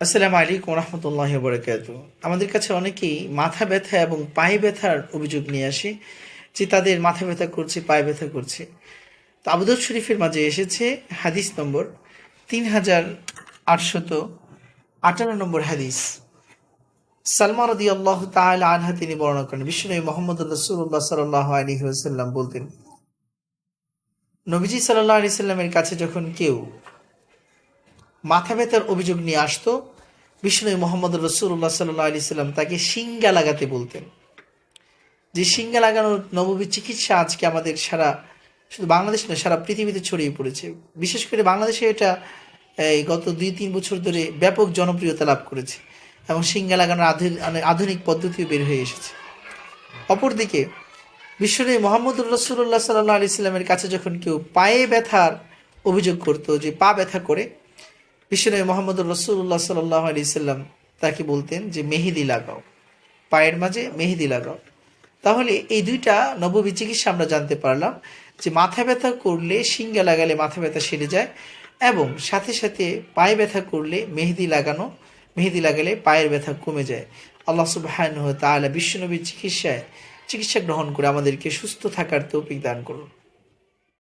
আসসালামু আলাইকুম রহমতুল্লাহ বরকাত। আমাদের কাছে অনেকেই মাথা ব্যথা এবং পায়ে ব্যথার অভিযোগ নিয়ে আসে, যে তাদের মাথা ব্যথা করছে, পায়ে ব্যথা করছে। তো আবুদর শরীফের মাঝে এসেছে হাদিস নম্বর তিন হাজার আটশত আটান্ন নম্বর হাদিস। সালমা রদি আল্লাহ তাহলে আনহা তিনি বর্ণনা করেন, বিশ্বনবী মোহাম্মদ রসুল্লাহ সাল্লাহ আলী সাল্লাম বলতেন, নবীজি সাল্লাহ আলি সাল্লামের কাছে যখন কেউ মাথা ব্যথার অভিযোগ নিয়ে আসতো। বিষ্ণু মোহাম্মদ রসুল্লাহ সাল্লাহ আলি সাল্লাম তাকে সিঙ্গা লাগাতে বলতেন। যে সিঙ্গা লাগানোর নববী চিকিৎসা আজকে আমাদের সারা, শুধু বাংলাদেশ নয়, সারা পৃথিবীতে ছড়িয়ে পড়েছে। বিশেষ করে বাংলাদেশে এটা, এই গত দুই তিন বছর ধরে ব্যাপক জনপ্রিয়তা লাভ করেছে এবং সিঙ্গা লাগানোর আধুনিক আধুনিক পদ্ধতিও বের হয়ে এসেছে। অপরদিকে বিশ্বনবী মোহাম্মদ রসুল্লাহ সাল্লাহ আলি সাল্লামের কাছে যখন কেউ পায়ে ব্যথার অভিযোগ করতো যে পা ব্যথা করে বিশ্বনবী মোহাম্মদ রসুল্লাহ সাল্লাহ আলি সাল্লাম তাকে বলতেন যে, মেহেদি লাগাও। পায়ের মাঝে মেহেদি লাগাও। তাহলে এই দুইটা নববী চিকিৎসা আমরা জানতে পারলাম যে, মাথা ব্যথা করলে শিঙ্গা লাগালে মাথা ব্যথা সেরে যায় এবং সাথে সাথে পায়ে ব্যথা করলে মেহেদি লাগানো, মেহেদি লাগালে পায়ের ব্যথা কমে যায়। আল্লাহ সুবাহ তাআলা বিশ্বনবীর চিকিৎসায় চিকিৎসা গ্রহণ করে আমাদেরকে সুস্থ থাকার তৌফিক দান করুন।